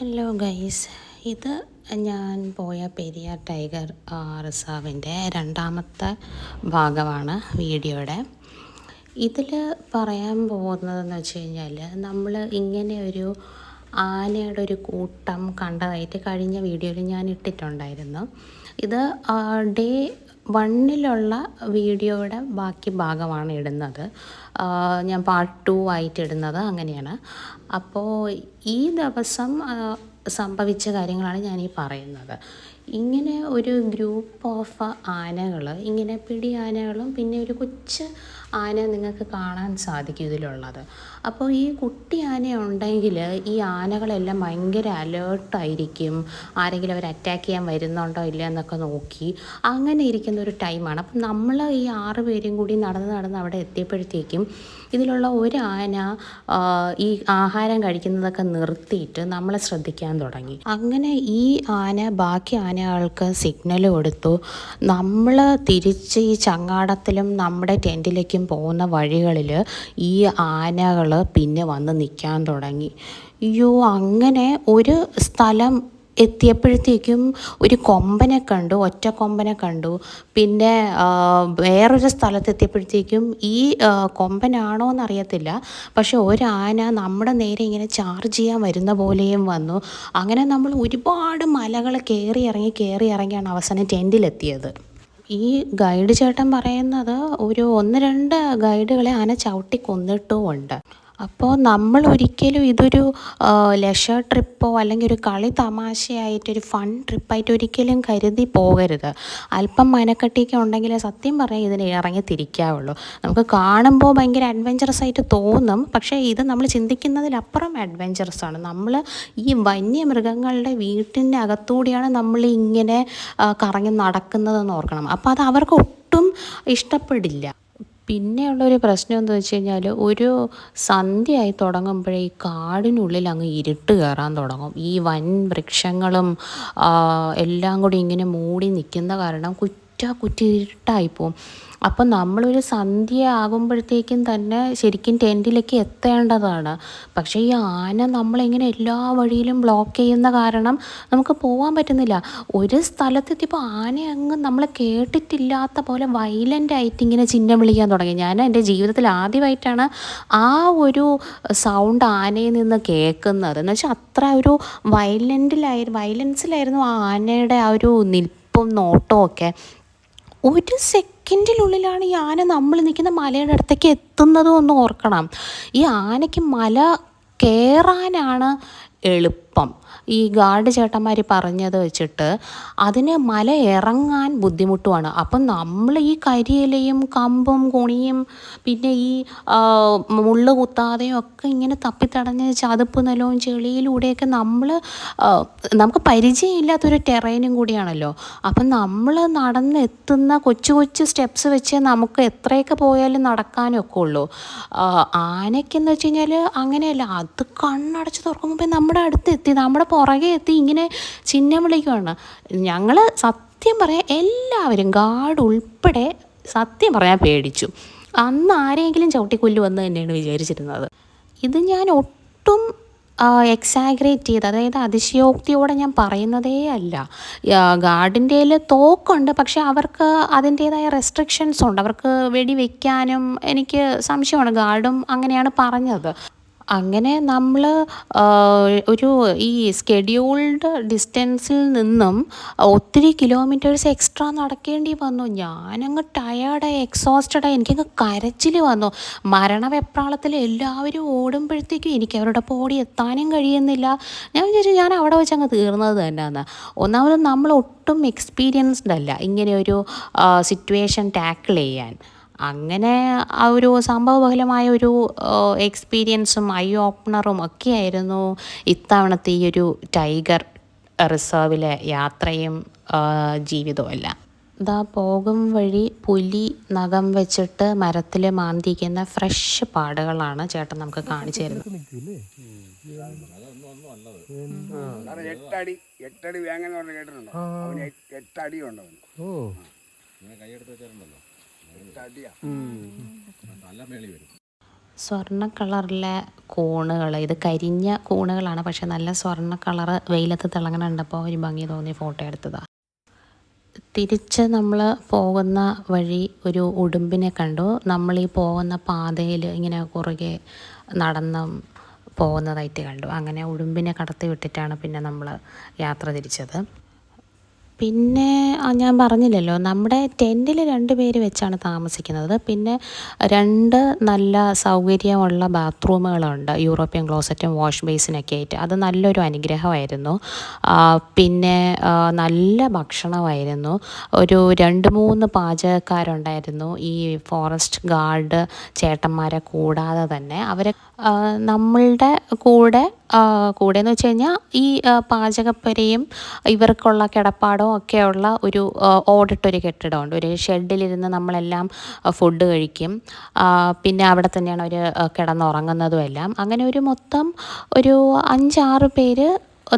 Hello guys ഇത് ഞാൻ പോയ പെരിയാർ ടൈഗർ റിസർവിന്റെ രണ്ടാമത്തെ ഭാഗമാണ് വീഡിയോയുടെ. ഇതിൽ പറയാൻ പോകുന്നതെന്ന് വെച്ച് കഴിഞ്ഞാൽ നമ്മൾ ഇങ്ങനെ ഒരു ആനയുടെ ഒരു കൂട്ടം കണ്ടതായിട്ട് കഴിഞ്ഞ വീഡിയോയിൽ ഞാൻ ഇട്ടിട്ടുണ്ടായിരുന്നു. ഇത് ഡേ വണ്ണിലുള്ള വീഡിയോയുടെ ബാക്കി ഭാഗമാണ് ഇടുന്നത്. ഞാൻ പാർട്ട് ടു ആയിട്ട് ഇടുന്നത് അങ്ങനെയാണ്. അപ്പോൾ ഈ ദിവസം സംഭവിച്ച കാര്യങ്ങളാണ് ഞാൻ ഈ പറയുന്നത്. ഇങ്ങനെ ഒരു ഗ്രൂപ്പ് ഓഫ് ആനകൾ ഇങ്ങനെ പിടി ആനകളും പിന്നെ ഒരു കൊച്ച് ആന നിങ്ങൾക്ക് കാണാൻ സാധിക്കും ഇതിലുള്ളത് അപ്പോൾ ഈ കുട്ടി ആന ഉണ്ടെങ്കിൽ ഈ ആനകളെല്ലാം ഭയങ്കര അലേർട്ടായിരിക്കും ആരെങ്കിലും അവർ അറ്റാക്ക് ചെയ്യാൻ വരുന്നുണ്ടോ ഇല്ല എന്നൊക്കെ നോക്കി. അങ്ങനെ ഇരിക്കുന്ന ഒരു ടൈമാണ് അപ്പം നമ്മൾ ഈ ആറ് പേരും കൂടി നടന്ന് നടന്ന് അവിടെ എത്തിയപ്പോഴത്തേക്കും ഇതിലുള്ള ഒരു ആന ഈ ആഹാരം കഴിക്കുന്നതൊക്കെ നിർത്തിയിട്ട് നമ്മളെ ശ്രദ്ധിക്കാൻ തുടങ്ങി. അങ്ങനെ ഈ ആന ബാക്കി ആനകൾക്ക് സിഗ്നൽ കൊടുത്തു. നമ്മൾ തിരിച്ച് ഈ ചങ്ങാടത്തിലും നമ്മുടെ ടെന്റിലേക്കും പോകുന്ന വഴികളിൽ ഈ ആനകൾ പിന്നെ വന്ന് നിൽക്കാൻ തുടങ്ങി. അയ്യോ അങ്ങനെ ഒരു സ്ഥലം എത്തിയപ്പോഴത്തേക്കും ഒരു കൊമ്പനെ കണ്ടു ഒറ്റ കൊമ്പനെ കണ്ടു. പിന്നെ വേറൊരു സ്ഥലത്ത് എത്തിയപ്പോഴത്തേക്കും ഈ കൊമ്പനാണോ എന്നറിയത്തില്ല. പക്ഷെ ഒരാന നമ്മുടെ നേരെ ഇങ്ങനെ ചാർജ് ചെയ്യാൻ വരുന്ന പോലെയും വന്നു. അങ്ങനെ നമ്മൾ ഒരുപാട് മലകൾ കയറി ഇറങ്ങി കയറി ഇറങ്ങിയാണ് അവസാനം ടെന്റിലെത്തിയത്. ഈ ഗൈഡ് ചേട്ടൻ പറയുന്നത് ഒരു ഒന്ന് രണ്ട് ഗൈഡുകളെ ആന ചവിട്ടി കൊന്നിട്ടുമുണ്ട്. അപ്പോൾ നമ്മൾ ഒരിക്കലും ഇതൊരു ലഷർ ട്രിപ്പോ അല്ലെങ്കിൽ ഒരു കളി തമാശയായിട്ട് ഒരു ഫൺ ട്രിപ്പായിട്ട് ഒരിക്കലും കരുതി പോകരുത്. അല്പം മനക്കെട്ടിയൊക്കെ ഉണ്ടെങ്കിലേ സത്യം പറഞ്ഞാൽ ഇതിന് ഇറങ്ങി തിരിക്കാവുള്ളൂ. നമുക്ക് കാണുമ്പോൾ ഭയങ്കര അഡ്വഞ്ചറസ് ആയിട്ട് തോന്നും. പക്ഷേ ഇത് നമ്മൾ ചിന്തിക്കുന്നതിലപ്പുറം അഡ്വഞ്ചറസ് ആണ്. നമ്മൾ ഈ വന്യമൃഗങ്ങളുടെ വീട്ടിന്റെ അകത്തൂടെയാണ് നമ്മൾ ഇങ്ങനെ കറങ്ങി നടക്കുന്നതെന്ന് ഓർക്കണം. അപ്പോൾ അത് അവർക്ക് ഒട്ടും ഇഷ്ടപ്പെടില്ല. പിന്നെയുള്ളൊരു പ്രശ്നം എന്താ വെച്ച് കഴിഞ്ഞാൽ ഒരു സന്ധ്യയായി തുടങ്ങുമ്പോഴേ ഈ കാടിനുള്ളിൽ അങ്ങ് ഇരുട്ട് കയറാൻ തുടങ്ങും. ഈ വൻ വൃക്ഷങ്ങളും എല്ലാം കൂടി ഇങ്ങനെ മൂടി നിൽക്കുന്ന കാരണം കുറ്റ കുറ്റി ഇരുട്ടായിപ്പോവും അപ്പം നമ്മളൊരു സന്ധ്യ ആകുമ്പോഴത്തേക്കും തന്നെ ശരിക്കും ടെന്റിലേക്ക് എത്തേണ്ടതാണ്. പക്ഷേ ഈ ആന നമ്മളിങ്ങനെ എല്ലാ വഴിയിലും ബ്ലോക്ക് ചെയ്യുന്ന കാരണം നമുക്ക് പോകാൻ പറ്റുന്നില്ല. ഒരു സ്ഥലത്തെത്തിയപ്പോൾ ആന അങ്ങ് നമ്മൾ കേട്ടിട്ടില്ലാത്ത പോലെ വയലന്റ് ആയിട്ട് ഇങ്ങനെ ചിഹ്നം വിളിക്കാൻ തുടങ്ങി. ഞാൻ എന്റെ ജീവിതത്തിൽ ആദ്യമായിട്ടാണ് ആ ഒരു സൗണ്ട് ആനയിൽ നിന്ന് കേൾക്കുന്നത്. എന്ന് വെച്ചാൽ അത്ര ഒരു വയലന്റിലായിരുന്നു വയലൻസിലായിരുന്നു ആ ആനയുടെ ആ ഒരു നിൽപ്പും നോട്ടവും ഒക്കെ. ഒരു സെക്കൻഡിനുള്ളിലാണ് ഈ ആന നമ്മൾ നിൽക്കുന്ന മലയുടെ അടുത്തേക്ക് എത്തുന്നതും ഒന്ന് ഓർക്കണം. ഈ ആനയ്ക്ക് മല കയറാനാണ് എളുപ്പം. ഈ ഗാർഡ് ചേട്ടന്മാർ പറഞ്ഞത് വെച്ചിട്ട് അതിന് മല ഇറങ്ങാൻ ബുദ്ധിമുട്ടുമാണ് അപ്പം നമ്മൾ ഈ കരിയിലയും കമ്പും കുണിയും പിന്നെ ഈ മുള്ള് കുത്താതെയും ഒക്കെ ഇങ്ങനെ തപ്പിത്തടഞ്ഞ് ചതുപ്പ് നിലവും ചെളിയിലൂടെയൊക്കെ നമ്മൾ നമുക്ക് പരിചയമില്ലാത്തൊരു ടെറൈനും കൂടിയാണല്ലോ. അപ്പം നമ്മൾ നടന്നെത്തുന്ന കൊച്ചു കൊച്ചു സ്റ്റെപ്സ് വെച്ച് നമുക്ക് എത്രയൊക്കെ പോയാലും നടക്കാനൊക്കെ ഉള്ളൂ. ആനയ്ക്കെന്ന് വെച്ച് കഴിഞ്ഞാൽ അങ്ങനെയല്ല. അത് കണ്ണടച്ച് തുറക്കുമ്പോൾ നമ്മുടെ അടുത്ത് എത്തി നമ്മുടെ പുറകെ എത്തി ഇങ്ങനെ ചിഹ്നം വിളിക്കുവാണ്. ഞങ്ങൾ സത്യം പറയാൻ എല്ലാവരും ഗാർഡ് ഉൾപ്പെടെ സത്യം പറയാൻ പേടിച്ചു. അന്ന് ആരെങ്കിലും ചവിട്ടിക്കൊല്ലുമെന്ന് തന്നെയാണ് വിചാരിച്ചിരുന്നത്. ഇത് ഞാൻ ഒട്ടും എക്സാഗ്രേറ്റ് ചെയ്ത് അതായത് അതിശയോക്തിയോടെ ഞാൻ പറയുന്നതേ അല്ല. ഗാർഡിന്റെ തോക്കുണ്ട് പക്ഷെ അവർക്ക് അതിന്റേതായ റെസ്ട്രിക്ഷൻസ് ഉണ്ട്. അവർക്ക് വെടിവെക്കാനും എനിക്ക് സംശയമാണ്. ഗാർഡും അങ്ങനെയാണ് പറഞ്ഞത്. അങ്ങനെ നമ്മൾ ഒരു ഈ സ്കെഡ്യൂൾഡ് ഡിസ്റ്റൻസിൽ നിന്നും ഒത്തിരി കിലോമീറ്റേഴ്സ് എക്സ്ട്രാ നടക്കേണ്ടി വന്നു. ഞാനങ്ങ് ടയേർഡായി എക്സോസ്റ്റഡായി എനിക്കങ്ങ് കരച്ചിൽ വന്നു. മരണവെപ്രാളത്തിൽ എല്ലാവരും ഓടുമ്പോഴത്തേക്കും എനിക്ക് അവരുടെ ഓടി എത്താനും കഴിയുന്നില്ല. ഞാൻ വിചാരിച്ചു ഞാൻ അവിടെ വെച്ച് അങ്ങ് തീർന്നത് തന്നെയാണ് ഒന്നാമത് നമ്മൾ ഒട്ടും എക്സ്പീരിയൻസ്ഡ് അല്ല. ഇങ്ങനെ ഒരു സിറ്റുവേഷൻ ടാക്കിൾ ചെയ്യാൻ. അങ്ങനെ ആ ഒരു സംഭവബഹുലമായ ഒരു എക്സ്പീരിയൻസും ഐ ഓപ്പണറും ഒക്കെ ആയിരുന്നു ഇത്തവണത്തെ ഈ ഒരു ടൈഗർ റിസർവിലെ യാത്രയും ജീവിതവും എല്ലാം ഇതാ പോകും വഴി പുലി നഖം വെച്ചിട്ട് മരത്തിൽ മാന്തിക്കുന്ന ഫ്രഷ് പാടുകളാണ് ചേട്ടൻ നമുക്ക് കാണിച്ചു തരുന്നത്. എട്ടടി എട്ടടി വേങ്ങ കേട്ടിട്ടുണ്ടോ? എട്ടടി ഉണ്ട് അവന്. ഓ. സ്വർണ കളറിലെ കൂണുകൾ ഇത് കരിഞ്ഞ കൂണുകളാണ് പക്ഷെ നല്ല സ്വർണ കളർ വെയിലത്ത് തിളങ്ങണ കണ്ടപ്പോൾ ഒരു ഭംഗി തോന്നി ഫോട്ടോ എടുത്തതാ. തിരിച്ച് നമ്മൾ പോകുന്ന വഴി ഒരു ഉടുമ്പിനെ കണ്ടു. നമ്മൾ ഈ പോകുന്ന പാതയിൽ ഇങ്ങനെ കുറുകെ നടന്ന് പോകുന്നതായിട്ട് കണ്ടു. അങ്ങനെ ഉടുമ്പിനെ കടത്തി വിട്ടിട്ടാണ് പിന്നെ നമ്മൾ യാത്ര തിരിച്ചത്. പിന്നെ ഞാൻ പറഞ്ഞില്ലല്ലോ. നമ്മുടെ ടെന്റിൽ രണ്ട് പേര് വെച്ചാണ് താമസിക്കുന്നത്. പിന്നെ രണ്ട് നല്ല സൗകര്യമുള്ള ബാത്റൂമുകളുണ്ട്. യൂറോപ്യൻ ക്ലോസറ്റും വാഷ് ബേസിനൊക്കെ ആയിട്ട്. അത് നല്ലൊരു അനുഗ്രഹമായിരുന്നു. പിന്നെ നല്ല ഭക്ഷണമായിരുന്നു. ഒരു രണ്ട് മൂന്ന് പാചകക്കാരുണ്ടായിരുന്നു. ഈ ഫോറസ്റ്റ് ഗാർഡ് ചേട്ടന്മാരെ കൂടാതെ തന്നെ. അവരെ നമ്മളുടെ കൂടെ ആ, കൂടെ എന്ന് വെച്ച് കഴിഞ്ഞാൽ ഈ പാചകപ്പുരയും ഇവർക്കുള്ള കിടപ്പാടവും ഒക്കെയുള്ള ഒരു ഓടിട്ടൊരു കെട്ടിടമുണ്ട്. ഒരു ഷെഡിലിരുന്ന് നമ്മളെല്ലാം ഫുഡ് കഴിക്കും. പിന്നെ അവിടെ തന്നെയാണ് അവർ കിടന്നുറങ്ങുന്നതും എല്ലാം അങ്ങനെ ഒരു മൊത്തം ഒരു അഞ്ചാറ് പേര്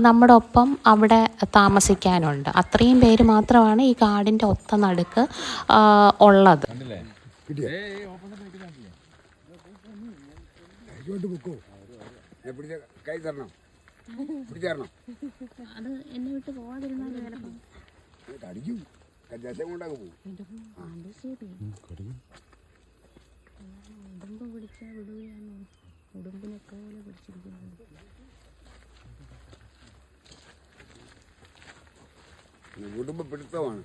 നമ്മുടെ ഒപ്പം അവിടെ താമസിക്കാനുണ്ട്. അത്രയും പേര് മാത്രമാണ് ഈ കാടിന്റെ ഒത്ത നടുക്ക് ഉള്ളത്. പിടിച്ച കൈ തരണം. അത് എന്നെ വിട്ട് പോകാതിരുന്നാൽ ചിലപ്പം. അത് കടിക്കും. കഞ്ചാശം കൊണ്ടൊക്കെ പോകും. ഉടുമ്പ് പിടിച്ചാൽ വിടുകയാണോ ഉടുമ്പിനൊക്കെ പോലെ പിടിച്ചിരിക്കുന്നത് കുടുംബ പിടുത്തമാണ്.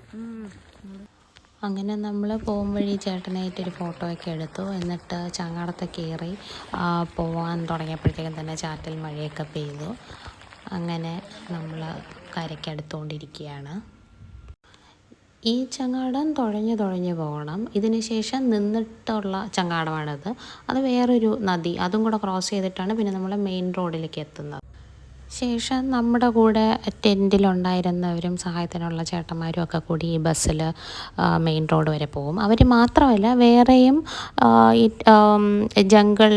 അങ്ങനെ നമ്മൾ പോകും വഴി ചേട്ടനായിട്ടൊരു ഫോട്ടോയൊക്കെ എടുത്തു. എന്നിട്ട് ചങ്ങാടത്തെ കയറി പോവാൻ തുടങ്ങിയപ്പോഴത്തേക്കും തന്നെ ചാറ്റൽ മഴയൊക്കെ പെയ്തു. അങ്ങനെ നമ്മൾ കരയ്ക്കടുത്തുകൊണ്ടിരിക്കുകയാണ് ഈ ചങ്ങാടം തുഴഞ്ഞു തുഴഞ്ഞു പോകണം. ഇതിന് ശേഷം നിന്നിട്ടുള്ള ചങ്ങാടമാണത്. അത് വേറൊരു നദി അതും കൂടെ ക്രോസ് ചെയ്തിട്ടാണ് പിന്നെ നമ്മൾ മെയിൻ റോഡിലേക്ക് എത്തുന്നത്. ശേഷം നമ്മുടെ കൂടെ ടെന്റിലുണ്ടായിരുന്നവരും സഹായത്തിനുള്ള ചേട്ടന്മാരും ഒക്കെ കൂടി ഈ ബസ്സിൽ മെയിൻ റോഡ് വരെ പോകും അവർ മാത്രമല്ല വേറെയും ഈ ജംഗിൾ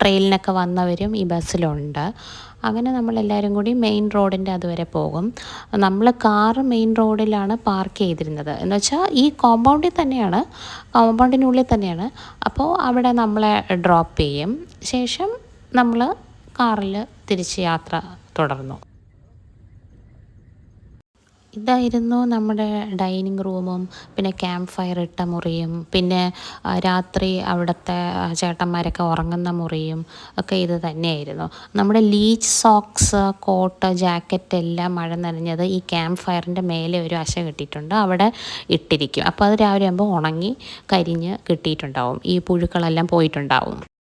ട്രെയിലിനൊക്കെ വന്നവരും ഈ ബസ്സിലുണ്ട്. അങ്ങനെ നമ്മളെല്ലാവരും കൂടി മെയിൻ റോഡിന്റെ അതുവരെ പോകും. നമ്മൾ കാർ മെയിൻ റോഡിലാണ് പാർക്ക് ചെയ്തിരുന്നത്. എന്ന് വെച്ചാൽ ഈ കോമ്പൗണ്ടിൽ തന്നെയാണ് കോമ്പൗണ്ടിനുള്ളിൽ തന്നെയാണ്. അപ്പോൾ അവിടെ നമ്മളെ ഡ്രോപ്പ് ചെയ്യും. ശേഷം നമ്മൾ കാറിൽ തിരിച്ച് യാത്ര തുടർന്നു. ഇതായിരുന്നു നമ്മുടെ ഡൈനിങ് റൂമും പിന്നെ ക്യാമ്പ് ഫയർ ഇട്ട മുറിയും പിന്നെ രാത്രി അവിടുത്തെ ചേട്ടന്മാരൊക്കെ ഉറങ്ങുന്ന മുറിയും ഒക്കെ ഇത് തന്നെയായിരുന്നു. നമ്മുടെ ലീച്ച് സോക്സ് കോട്ട് ജാക്കറ്റ് എല്ലാം മഴ നനഞ്ഞത് ഈ ക്യാമ്പ് ഫയറിന്റെ മേലെ ഒരു അശ കിട്ടിയിട്ടുണ്ട്. അവിടെ ഇട്ടിരിക്കും. അപ്പോൾ അത് രാവിലെ ആകുമ്പോൾ ഉണങ്ങി കരിഞ്ഞ് കിട്ടിയിട്ടുണ്ടാവും. ഈ പുഴുക്കളെല്ലാം പോയിട്ടുണ്ടാവും.